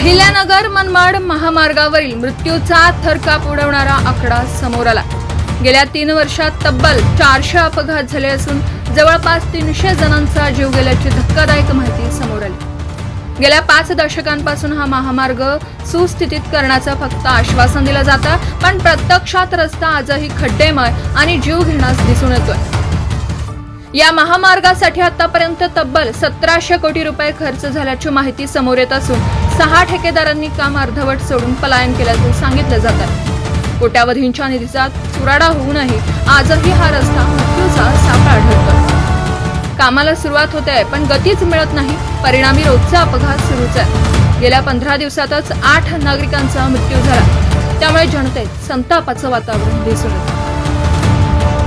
अहिल्यानगर मनमाड महामार्गावरील मृत्यूचा थरकाप उडवणारा आकडा समोर आला. गेल्या तीन वर्षात तब्बल चारशे अपघात झाले असून जवळपास तीनशे जणांचा जीव गेल्याची धक्कादायक माहिती समोर आली. गेल्या पाच दशकांपासून हा महामार्ग सुस्थितीत करण्याचं फक्त आश्वासन दिलं जातं पण प्रत्यक्षात रस्ता आजही खड्डेमय आणि जीव घेण्यास दिसून येतोय. या महामार्गासाठी आतापर्यंत तब्बल सतराशे कोटी रुपये खर्च झाल्याची माहिती समोर येत असून सहा ठेकेदारांनी काम अर्धवट सोडून पलायन केल्याचं सांगितलं जात आहे. कोट्यावधींच्या निधीचा चुराडा होऊनही आजही हा रस्ता मृत्यूचा सापळा आढळतो कामाला सुरुवात होते पण गतीच मिळत नाही. परिणामी रोजचा अपघात सुरूच आहे. गेल्या पंधरा दिवसातच आठ नागरिकांचा मृत्यू झाला. त्यामुळे जनतेत संतापाचं वातावरण दिसून येतं.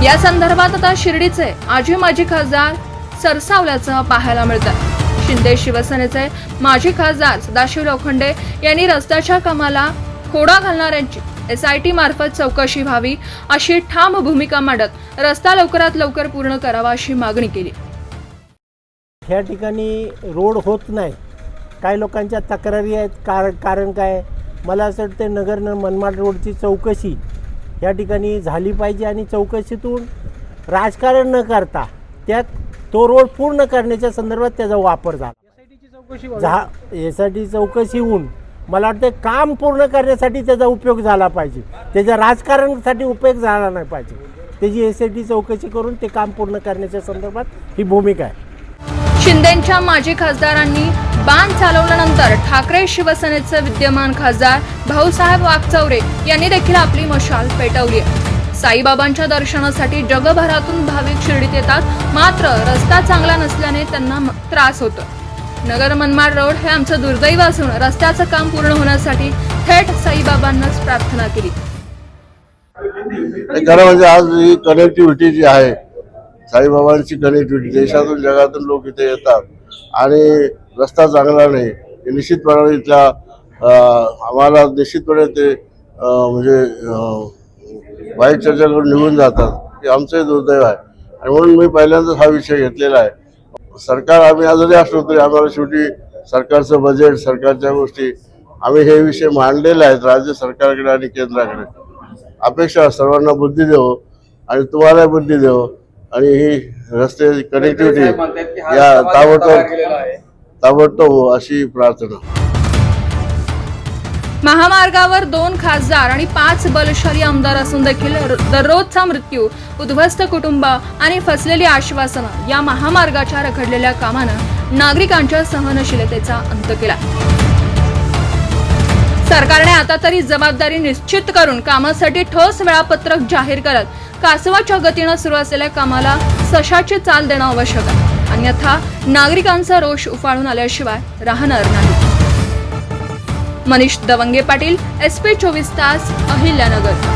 या संदर्भात आता शिर्डीचे आजी माजी खासदार सरसावल्याचं पाहायला मिळतं शिंदे शिवसेनेचे माजी खासदार सदाशिव लोखंडे यांनी रस्त्याच्या कामाला खोडा घालणाऱ्यांची एस आय टी मार्फत चौकशी व्हावी अशी ठाम भूमिका मांडत रस्ता लवकरात लवकर पूर्ण करावा अशी मागणी केली. ह्या ठिकाणी रोड होत नाही. काही लोकांच्या तक्रारी आहेत. कार कारण काय? मला असं वाटतं नगर मनमाड रोडची चौकशी या ठिकाणी झाली पाहिजे आणि चौकशीतून राजकारण न करता त्यात तो रोड पूर्ण करण्याच्या संदर्भात त्याचा वापर झाला. झा यासाठी चौकशी होऊन मला वाटतं काम पूर्ण करण्यासाठी त्याचा उपयोग झाला पाहिजे. त्याच्या राजकारणासाठी उपयोग झाला नाही पाहिजे. त्याची एस आय टी चौकशी करून ते काम पूर्ण करण्याच्या संदर्भात ही भूमिका आहे. शिंदेच्या माजी खासदारांनी बाण चालवल्यानंतर ठाकरे शिवसेनेचे विद्यमान खासदार भाऊसाहेब वागचौरे यांनी देखील आपली मशाल पेटवली साईबाबांच्या दर्शनासाठी जगभरातून भाविक शिर्डीत येतात. मात्र रस्ता चांगला नसल्याने त्यांना त्रास होतो. नगर मनमाड रोड हे आमचं दुर्दैव असून रस्त्याचं काम पूर्ण होण्यासाठी थेट साईबाबांनाच प्रार्थना केली. खरं म्हणजे आज ही कनेक्टिव्हिटी जी आहे साईबाबांची कनेक्टिव्हिटी देशातून जगातून लोक इथे येतात. आणि रस्ता चांगला नाही. हे निश्चितपणे इथल्या आम्हाला निश्चितपणे ते म्हणजे वाईट चर्चा करून निघून जातात. हे आमचंही दुर्दैव आहे. आणि म्हणून मी पहिल्यांदाच हा विषय घेतलेला आहे. सरकार आम्ही आजही असलो तरी आम्हाला शेवटी सरकारचं बजेट सरकारच्या गोष्टी आम्ही हे विषय मांडलेले आहेत राज्य सरकारकडे आणि केंद्राकडे. अपेक्षा सर्वांना बुद्धी देव आणि तुम्हाला बुद्धी देव. आणि ही रस्ते कनेक्टिव्हिटी या ताबडतोब ताबडतोब अशी प्रार्थना. महामार्गावर दोन खासदार आणि पाच बलशाली आमदार असून देखील दररोजचा मृत्यू उद्ध्वस्त कुटुंब आणि फसलेली आश्वासनं या महामार्गाच्या रखडलेल्या कामानं नागरिकांच्या सहनशीलतेचा अंत केला. सरकारने आता तरी जबाबदारी निश्चित करून कामासाठी ठोस वेळापत्रक जाहीर करत कासवाच्या गतीनं सुरू असलेल्या कामाला सशाची चाल देणं आवश्यक आहे. अन्यथा नागरिकांचा रोष उफाळून आल्याशिवाय राहणार नाही. मनीष दवंगे पाटील एस पी चोवीस तास अहिल्यानगर.